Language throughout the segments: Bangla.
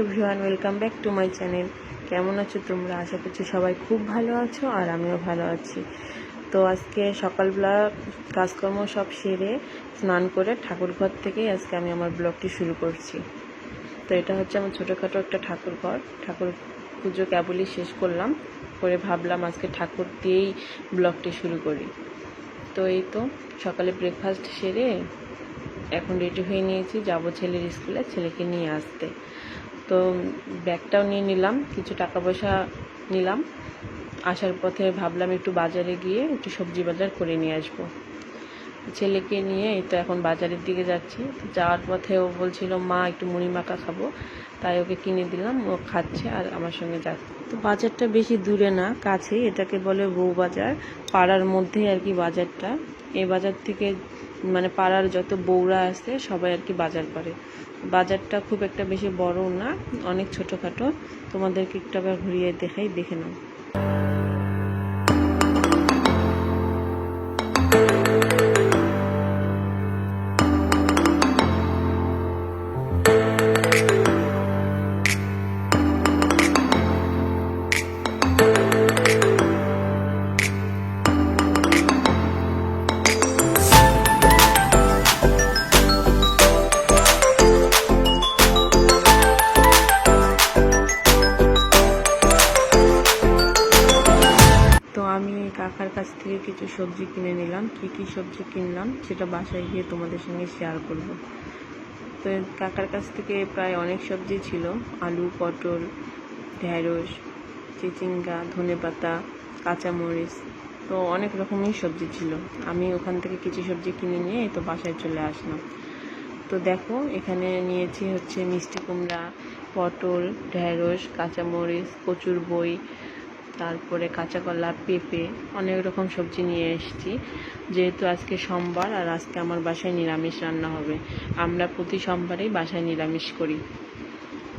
Welcome back to my channel কেমন আছো তোমরা? আশা করছি সবাই খুব ভালো আছো আর আমিও ভালো আছি। তো আজকে সকালবেলা কাজকর্ম সব সেরে স্নান করে ঠাকুর ঘর থেকেই আজকে আমি আমার ব্লগটি শুরু করছি। তো এটা হচ্ছে আমার ছোটোখাটো একটা ঠাকুর ঘর ঠাকুর পুজো কেবলই শেষ করলাম, করে ভাবলাম আজকে ঠাকুর দিয়েই ব্লগটি শুরু করি। তো এই তো, সকালে ব্রেকফাস্ট সেরে এখন রেডি হয়ে নিয়েছি, যাব ছেলের স্কুলে, ছেলেকে নিয়ে আসতে। তো ব্যাগটাও নিয়ে নিলাম, কিছু টাকা পয়সা নিলাম। আসার পথে ভাবলাম একটু বাজারে গিয়ে একটু সবজি বাজার করে নিয়ে আসব। ছেলেকে নিয়ে এই তো এখন বাজারের দিকে যাচ্ছি। যাওয়ার পথে ও বলছিল, মা, একটু মুড়ি মাখা খাব। তাই ওকে কিনে দিলাম, ও খাচ্ছে আর আমার সঙ্গে যাচ্ছে। তো বাজারটা বেশি দূরে না, কাছেই, এটাকে বলে বউ বাজার। পাড়ার মধ্যেই আর কি বাজারটা। এই বাজার থেকে মানে পাড়ার যত বউরা আছে, সবাই আর কি বাজার করে। বাজারটা খুব একটা বেশি বড় না, অনেক ছোটোখাটো। তোমাদেরকে একটু আবার ঘুরিয়ে দেখাই, দেখে নাও। কাকার কাছ থেকে কিছু সবজি কিনে নিলাম। কি কি সবজি কিনলাম সেটা বাসায় গিয়ে তোমাদের সঙ্গে শেয়ার করব। তো কাকার কাছ থেকে প্রায় অনেক সবজি ছিল। আলু, পটল ঢ্যাঁড়স চিচিঙ্গা, ধনেপাতা, কাঁচামরিচ, তো অনেক রকমই সবজি ছিল। আমি ওখান থেকে কিছু সবজি কিনে নিয়ে তো বাসায় চলে আসলাম। তো দেখো, এখানে নিয়েছি হচ্ছে মিষ্টি কুমড়া, পটল ঢ্যাঁড়স কাঁচামরিচ, কচুর বই তারপরে কাঁচা কলা, পেঁপে, অনেক রকম সবজি নিয়ে এসেছি। যেহেতু আজকে সোমবার আর আজকে আমার বাসায় নিরামিষ রান্না হবে, আমরা প্রতি সোমবারেই বাসায় নিরামিষ করি।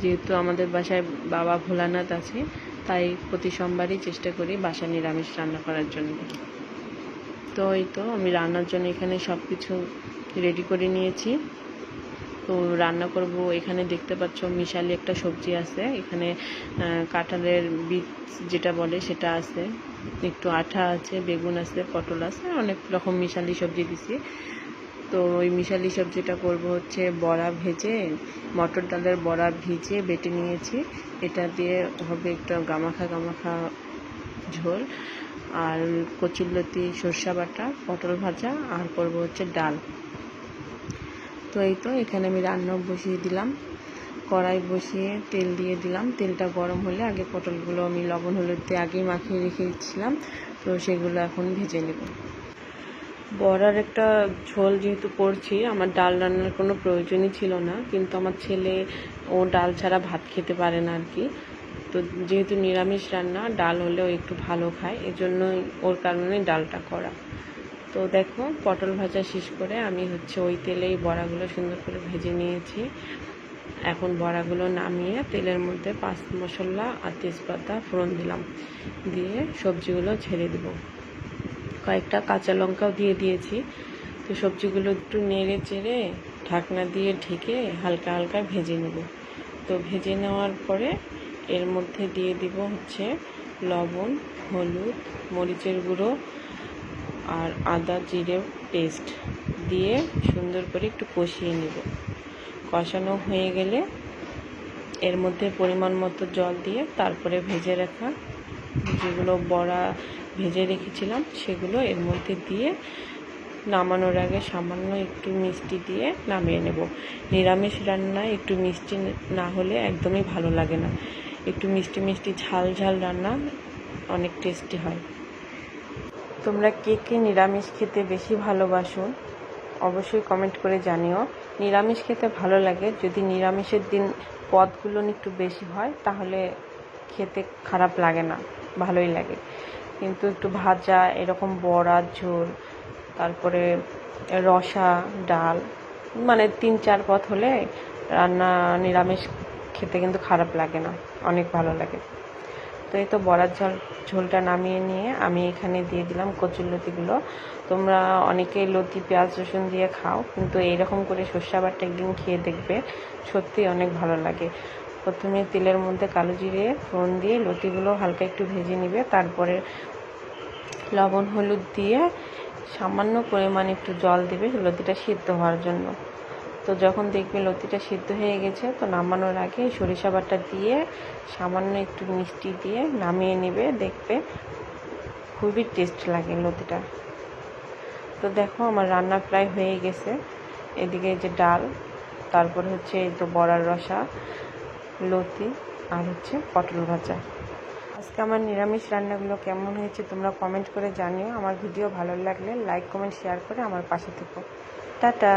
যেহেতু আমাদের বাসায় বাবা ভোলানাথ আছে, তাই প্রতি সোমবারই চেষ্টা করি বাসায় নিরামিষ রান্না করার জন্য। তো এই তো, আমি রান্নার জন্য এখানে সব কিছু রেডি করে নিয়েছি। তো রান্না করব। এখানে দেখতে পাচ্ছ মিশালি একটা সবজি আছে। এখানে কাঁঠালের বীজ যেটা বলে সেটা আছে। একটু আঠা আছে, বেগুন আছে, পটল আছে অনেক রকম মিশালি সবজি দিছি। তো ওই মিশালি সবজিটা করব হচ্ছে বড়া ভেজে, মটর ডালের বড়া ভিজে বেটে নিয়েছি। এটা দিয়ে হবে একটা গামাখা গামাখা ঝোল। আর কচুরলতি, সর্ষা বাটা, পটল ভাজা, আর করব হচ্ছে ডাল। তো এই তো, এখানে আমি রান্না বসিয়ে দিলাম। কড়াই বসিয়ে তেল দিয়ে দিলাম। তেলটা গরম হলে আগে পটলগুলো আমি লবণ, হলুদ দিয়ে আগেই মাখিয়ে রেখে দিচ্ছিলাম তো সেগুলো এখন ভেজে নেব। বড়ার একটা ঝোল যেহেতু করছি, আমার ডাল রান্নার কোনো প্রয়োজনই ছিল না। কিন্তু আমার ছেলে, ও ডাল ছাড়া ভাত খেতে পারে না আর কি। তো যেহেতু নিরামিষ রান্না, ডাল হলেও একটু ভালো খায়। এজন্যই ওর কারণে ডালটা করা। তো দেখো, পটল ভাজা শেষ করে আমি হচ্ছে ওই তেলেই বড়াগুলো সুন্দর করে ভেজে নিয়েছি। এখন বড়াগুলো নামিয়ে তেলের মধ্যে পাঁচ মশলা আর তেজপাতা ফোড়ন দিলাম। দিয়ে সবজিগুলো ছেড়ে দেব। কয়েকটা কাঁচা লঙ্কাও দিয়ে দিয়েছি। তো সবজিগুলো একটু নেড়ে চেড়ে ঢাকনা দিয়ে ঢেকে হালকা হালকা ভেজে নেব। তো ভেজে নেওয়ার পরে এর মধ্যে দিয়ে দিব হচ্ছে লবণ, হলুদ, মরিচের গুঁড়ো আর আদা জিরে পেস্ট দিয়ে সুন্দর করে একটু কষিয়ে নেব। কষানো হয়ে গেলে এর মধ্যে পরিমাণ মতো জল দিয়ে তারপরে ভেজে রাখা যেগুলো বড়া ভেজে রেখেছিলাম, সেগুলো এর মধ্যে দিয়ে নামানোর আগে সামান্য একটু মিষ্টি দিয়ে নামিয়ে নেব। নিরামিষ রান্নায় একটু মিষ্টি না হলে একদমই ভালো লাগে না। একটু মিষ্টি মিষ্টি ঝাল ঝাল রান্না অনেক টেস্টি হয়। তোমরা কে কে নিরামিষ খেতে বেশি ভালোবাসো, অবশ্যই কমেন্ট করে জানিও। নিরামিষ খেতে ভালো লাগে, যদি নিরামিষের দিন পদগুলো একটু বেশি হয়, তাহলে খেতে খারাপ লাগে না, ভালোই লাগে। কিন্তু একটু ভাজা, এরকম বড়া, ঝোল, তারপরে রসা, ডাল মানে তিন চার পথ হলে রান্না নিরামিষ খেতে কিন্তু খারাপ লাগে না, অনেক ভালো লাগে। তো এই তো বড়ার ঝোল, ঝোলটা নামিয়ে নিয়ে আমি এখানে দিয়ে দিলাম কচুর লতিগুলো। তোমরা অনেকেই লতি, পেঁয়াজ, রসুন দিয়ে খাও, কিন্তু এইরকম করে সর্ষে বাটা একদিন খেয়ে দেখবে সত্যি অনেক ভালো লাগে। প্রথমে তেলের মধ্যে কালো জিরে, ফোড়ন দিয়ে লতিগুলো হালকা একটু ভেজে নিবে, তারপরে লবণ, হলুদ দিয়ে সামান্য পরিমাণ একটু জল দেবে লতিটা সিদ্ধ হওয়ার জন্য। তো যখন দেখবে লতিটা সিদ্ধ হয়ে গেছে, তো নামানোর আগে সরিষা বাটা দিয়ে সামান্য একটু মিষ্টি দিয়ে নামিয়ে নেবে, দেখবে খুবই টেস্ট লাগে লতিটা। তো দেখো আমার রান্না প্রায় হয়ে গেছে। এদিকে যে ডাল, তারপর হচ্ছে এই তো বড়ার রসা, লতি আর হচ্ছে পটল ভাজা। আজকে আমার নিরামিষ রান্নাগুলো কেমন হয়েছে তোমরা কমেন্ট করে জানিও। আমার ভিডিও ভালো লাগলে লাইক কমেন্ট শেয়ার করে আমার পাশে থেকো। টাটা!